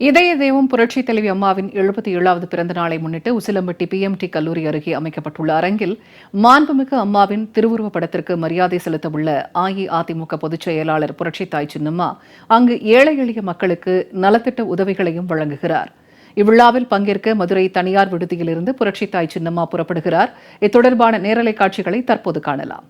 இதய தெய்வம் புரட்சி தலைவி அம்மாவின் எழுபத்தி ஏழாவது பிறந்த நாளை முன்னிட்டு உசிலம்பட்டி பிஎம்டி கல்லூரி அருகே அமைக்கப்பட்டுள்ள அரங்கில் மாண்புமிகு அம்மாவின் திருவுருவ படத்திற்கு மரியாதை செலுத்தவுள்ள அஇஅதிமுக பொதுச் செயலாளர் புரட்சித்தாய் சின்னம்மா அங்கு ஏழை எளிய மக்களுக்கு நலத்திட்ட உதவிகளையும் வழங்குகிறார். இவ்விழாவில் பங்கேற்க மதுரை தனியார் விடுதியிலிருந்து புரட்சித்தாய் சின்னம்மா புறப்படுகிறார். இத்தொடர்பான நேரலை காட்சிகளை தற்போது காணலாம்.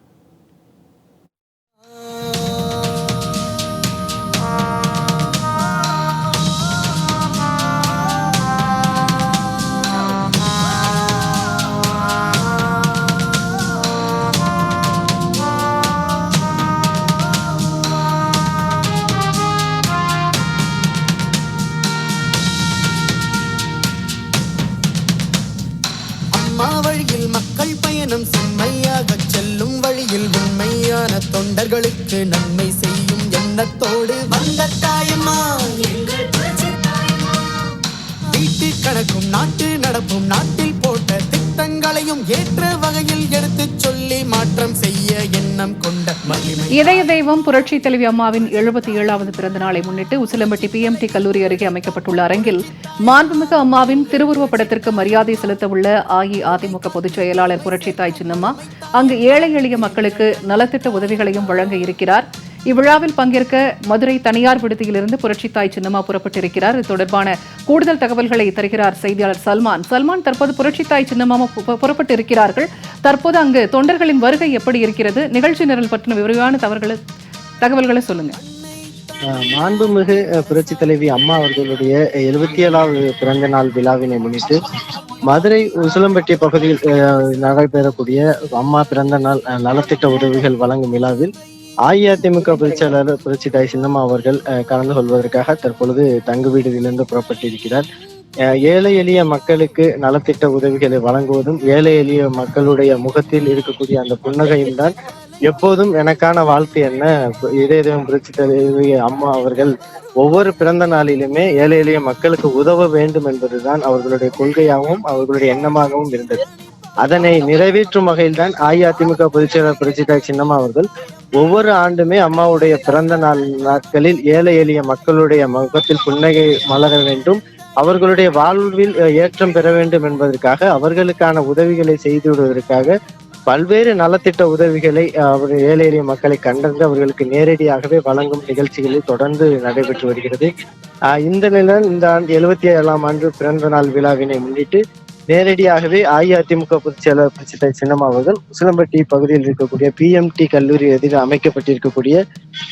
பயணம் செம்மையாக செல்லும் வழியில் உண்மையான தொண்டர்களுக்கு நன்மை செய்யும் எண்ணத்தோடு வந்த தாயம்மா வீட்டு கணக்கும் நாட்டு நடப்பும் நாட்டில் போட்ட திட்டங்களையும் ஏற்ற வகையில் எடுத்துச் சொல்லி எண்ணம் கொண்ட இதய தெய்வம் புரட்சி தலைவி அம்மாவின் எழுபத்தி ஏழாவது பிறந்த நாளை முன்னிட்டு உசிலம்பட்டி பிஎம்டி கல்லூரி அருகே அமைக்கப்பட்டுள்ள அரங்கில் மாண்புமிகு அம்மாவின் திருவுருவப் படத்திற்கு மரியாதை செலுத்தவுள்ள அஇஅதிமுக பொதுச் செயலாளர் புரட்சித்தாய் சின்னம்மா அங்கு ஏழை எளிய மக்களுக்கு நலத்திட்ட உதவிகளையும் வழங்க இருக்கிறார். இவ்விழாவில் பங்கேற்க மதுரை தனியார் விடுதியிலிருந்து புரட்சித்தாய் சின்னம்மா புறப்பட்டிருக்கிறார். இது தொடர்பான கூடுதல் தகவல்களை தருகிறார் செய்தியாளர் சல்மான். சல்மான் தற்போது புரட்சித்தாய் சின்னம்மா புறப்பட்டு இருக்கிறார்கள் தற்போது அங்கு தொண்டர்களின் வருகை எப்படி இருக்கிறது? நிகழ்ச்சி நிரல் பற்றின விரிவான தவறுகளை தகவல்களை சொல்லுங்க. மாண்புமிகு புரட்சி தலைவி அம்மா அவர்களுடைய எழுபத்தி ஏழாவது பிறந்த நாள் விழாவினை முன்னிட்டு மதுரை உசிலம்பட்டி பகுதியில் நடைபெறக்கூடிய அம்மா பிறந்த நாள் அஹ், நலத்திட்ட உதவிகள் வழங்கும் விழாவில் அஇஅதிமுக பொதுச்செயலாளர் புரட்சி தாய் சின்னம்மா அவர்கள் அஹ், கலந்து கொள்வதற்காக தற்பொழுது தங்கு வீடுகளிலிருந்து புறப்பட்டிருக்கிறார். ஏழை எளிய மக்களுக்கு நலத்திட்ட உதவிகளை வழங்குவதும் ஏழை எளிய மக்களுடைய முகத்தில் இருக்கக்கூடிய அந்த புன்னகையும் தான் எப்போதும் எனக்கான வாழ்த்து என்ன? இதயம் புரட்சி அம்மா அவர்கள் ஒவ்வொரு பிறந்த நாளிலுமே ஏழை எளிய மக்களுக்கு உதவ வேண்டும் என்பதுதான் அவர்களுடைய கொள்கையாகவும் அவர்களுடைய எண்ணமாகவும் இருந்தது. அதனை நிறைவேற்றும் வகையில் தான் அஇஅதிமுக பொதுச்செயலர் செயலாளர் சின்னம்மா அவர்கள் ஒவ்வொரு ஆண்டுமே அம்மாவுடைய பிறந்த நாள் நாட்களில் ஏழை எளிய மக்களுடைய முகத்தில் புன்னகை மலர வேண்டும். அவர்களுடைய வாழ்வில் ஏற்றம் பெற வேண்டும் என்பதற்காக அவர்களுக்கான உதவிகளை செய்து விடுவதற்காக பல்வேறு நலத்திட்ட உதவிகளை அஹ், அவர் ஏழை எளிய மக்களை கண்டறிந்து அவர்களுக்கு நேரடியாகவே வழங்கும் நிகழ்ச்சிகளில் தொடர்ந்து நடைபெற்று வருகிறது. இந்த நிலையில் இந்த ஆண்டு எழுபத்தி ஏழாம் ஆண்டு பிறந்த நாள் விழாவினை முன்னிட்டு நேரடியாகவே அஇஅதிமுக பொதுச் செயலாளர் புரட்சித்தாய் சின்னம் அவர்கள் உசிலம்பட்டி பகுதியில் இருக்கக்கூடிய பிஎம்டி கல்லூரி எதிர அமைக்கப்பட்டிருக்கக்கூடிய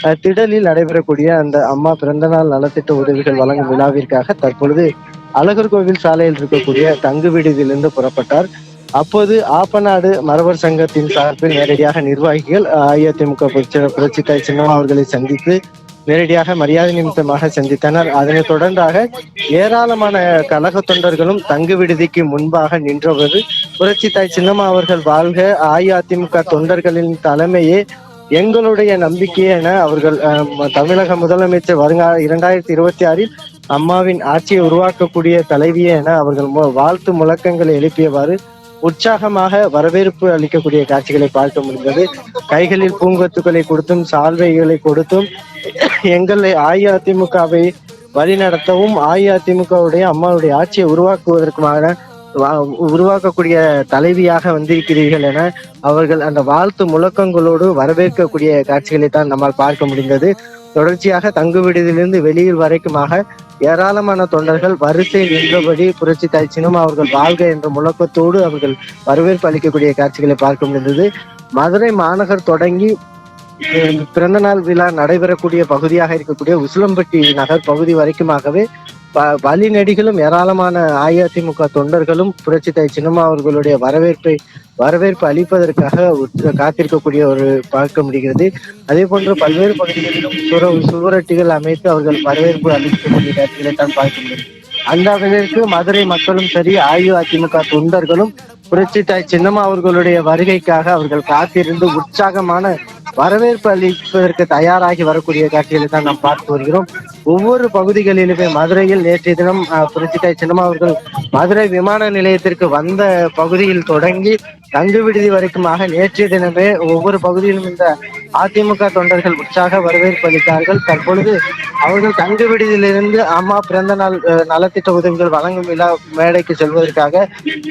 அஹ், திடலில் நடைபெறக்கூடிய அந்த அம்மா பிறந்தநாள் நலத்திட்ட உதவிகள் வழங்கும் விழாவிற்காக தற்பொழுது அழகர் கோவில் சாலையில் இருக்கக்கூடிய தங்கு விடுதியிலிருந்து புறப்பட்டார். அப்போது ஆப்பநாடு மரவர் சங்கத்தின் சார்பில் நேரடியாக நிர்வாகிகள் அஇஅதிமுக பொதுச் செயலாளர் புரட்சித்தாய் சின்னம்மா அவர்களை சந்தித்து நேரடியாக மரியாதை நிமித்தமாக சந்தித்தனர். அதனைத் தொடர்ந்தாக ஏராளமான கழக தொண்டர்களும் தங்கு விடுதிக்கு முன்பாக நின்றபோது புரட்சித்தாய் சின்னம்மா அவர்கள் வாழ்க அஇஅதிமுக தொண்டர்களின் தலைமையே எங்களுடைய நம்பிக்கை என அவர்கள் அஹ், தமிழக முதலமைச்சர் வருங்கால இரண்டாயிரத்தி இருபத்தி ஆறில் அம்மாவின் ஆட்சியை உருவாக்கக்கூடிய தலைவியே என அவர்கள் மு- வாழ்த்து முழக்கங்களை எழுப்பியவாறு உற்சாகமாக வரவேற்பு அளிக்கக்கூடிய காட்சிகளை பார்க்க முடிந்தது. கைகளில் பூங்கொத்துக்களை கொடுத்தும் சால்வைகளை கொடுத்தும் எங்களை அஇஅதிமுகவை வழிநடத்தவும் அஇஅதிமுகவுடைய அம்மாவுடைய ஆட்சியை உருவாக்குவதற்குமான உருவாக்கக்கூடிய தலைவியாக வந்திருக்கிறீர்கள் என அவர்கள் அந்த வாழ்த்து முழக்கங்களோடு வரவேற்கக்கூடிய காட்சிகளை தான் நம்மால் பார்க்க முடிந்தது. தொடர்ச்சியாக தங்கு விடுதியிலிருந்து வெளியில் வரைக்குமாக ஏராளமான தொண்டர்கள் வரிசை நின்றபடி புரட்சி தாய் சினிமா அவர்கள் வாழ்க என்ற முழக்கத்தோடு அவர்கள் வரவேற்பு அளிக்கக்கூடிய காட்சிகளை பார்க்க முடிந்தது. மதுரை மாநகர் தொடங்கி பிறந்த நாள் விழா நடைபெறக்கூடிய பகுதியாக இருக்கக்கூடிய உசிலம்பட்டி நகர் பகுதி வரைக்குமாகவே வழிநெடிகளும் ஏராளமான அஇஅதிமுக தொண்டர்களும் புரட்சி தாய் சின்னம்மா அவர்களுடைய வரவேற்பை வரவேற்பு அளிப்பதற்காக காத்திருக்கக்கூடிய ஒரு பார்க்க முடிகிறது அதே போன்று பல்வேறு பகுதிகளிலும் சுர சுவரொட்டிகள் அமைத்து அவர்கள் வரவேற்பு அளிக்கக்கூடிய நேரத்திலே தான் பார்க்க முடியும். அந்த அளவிற்கு மதுரை மக்களும் சரி அஇஅதிமுக தொண்டர்களும் புரட்சி தாய் சின்னம்மா அவர்களுடைய வருகைக்காக அவர்கள் காத்திருந்து உற்சாகமான வரவேற்பு அளிப்பதற்கு தயாராகி வரக்கூடிய காட்சிகளை தான் நாம் பார்த்து வருகிறோம். ஒவ்வொரு பகுதிகளிலுமே மதுரையில் நேற்றைய தினம் புரட்சிக்காய் புரட்சித்தாய் அவர்கள் மதுரை விமான நிலையத்திற்கு வந்த பகுதியில் தொடங்கி தங்கு விடுதி வரைக்குமாக நேற்றைய தினமே ஒவ்வொரு பகுதியிலும் இந்த அதிமுக தொண்டர்கள் உற்சாக வரவேற்பு அளித்தார்கள். தற்பொழுது அவர்கள் தங்கு விடுதியிலிருந்து அம்மா பிறந்த நாள் அஹ், நலத்திட்ட உதவிகள் வழங்கும் விழா மேடைக்கு செல்வதற்காக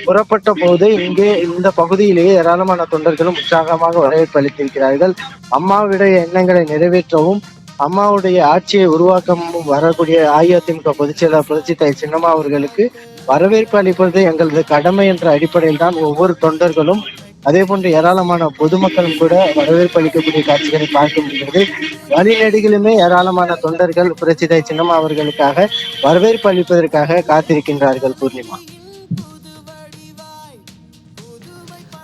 புறப்பட்ட போது இங்கே இந்த பகுதியிலேயே ஏராளமான தொண்டர்களும் உற்சாகமாக வரவேற்பு அளித்திருக்கிறார்கள். அம்மாவுடைய எண்ணங்களை நிறைவேற்றவும் அம்மாவுடைய ஆட்சியை உருவாக்கமும் வரக்கூடிய அஇஅதிமுக பொதுச் செயலாளர் புரட்சி தாய் சின்னம்மா அவர்களுக்கு வரவேற்பு அளிப்பது எங்களது கடமை என்ற அடிப்படையில் தான் ஒவ்வொரு தொண்டர்களும் அதே போன்று ஏராளமான பொதுமக்களும் கூட வரவேற்பு அளிக்கக்கூடிய காட்சிகளை பார்க்க முடிகிறது. வழிநெடுகிலுமே ஏராளமான தொண்டர்கள் புரட்சி தாய் சின்னம்மா அவர்களுக்காக வரவேற்பு அளிப்பதற்காக காத்திருக்கின்றார்கள் பூர்ணிமா.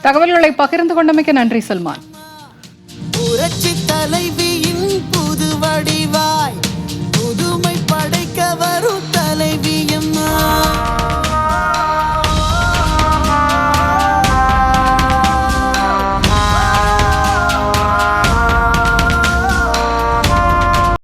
தகவல்களை பகிர்ந்து கொண்டமைக்கு நன்றி சல்மான். புரட்சி தலைவியின் வடிவாய் புதுமை படைக்க வரும்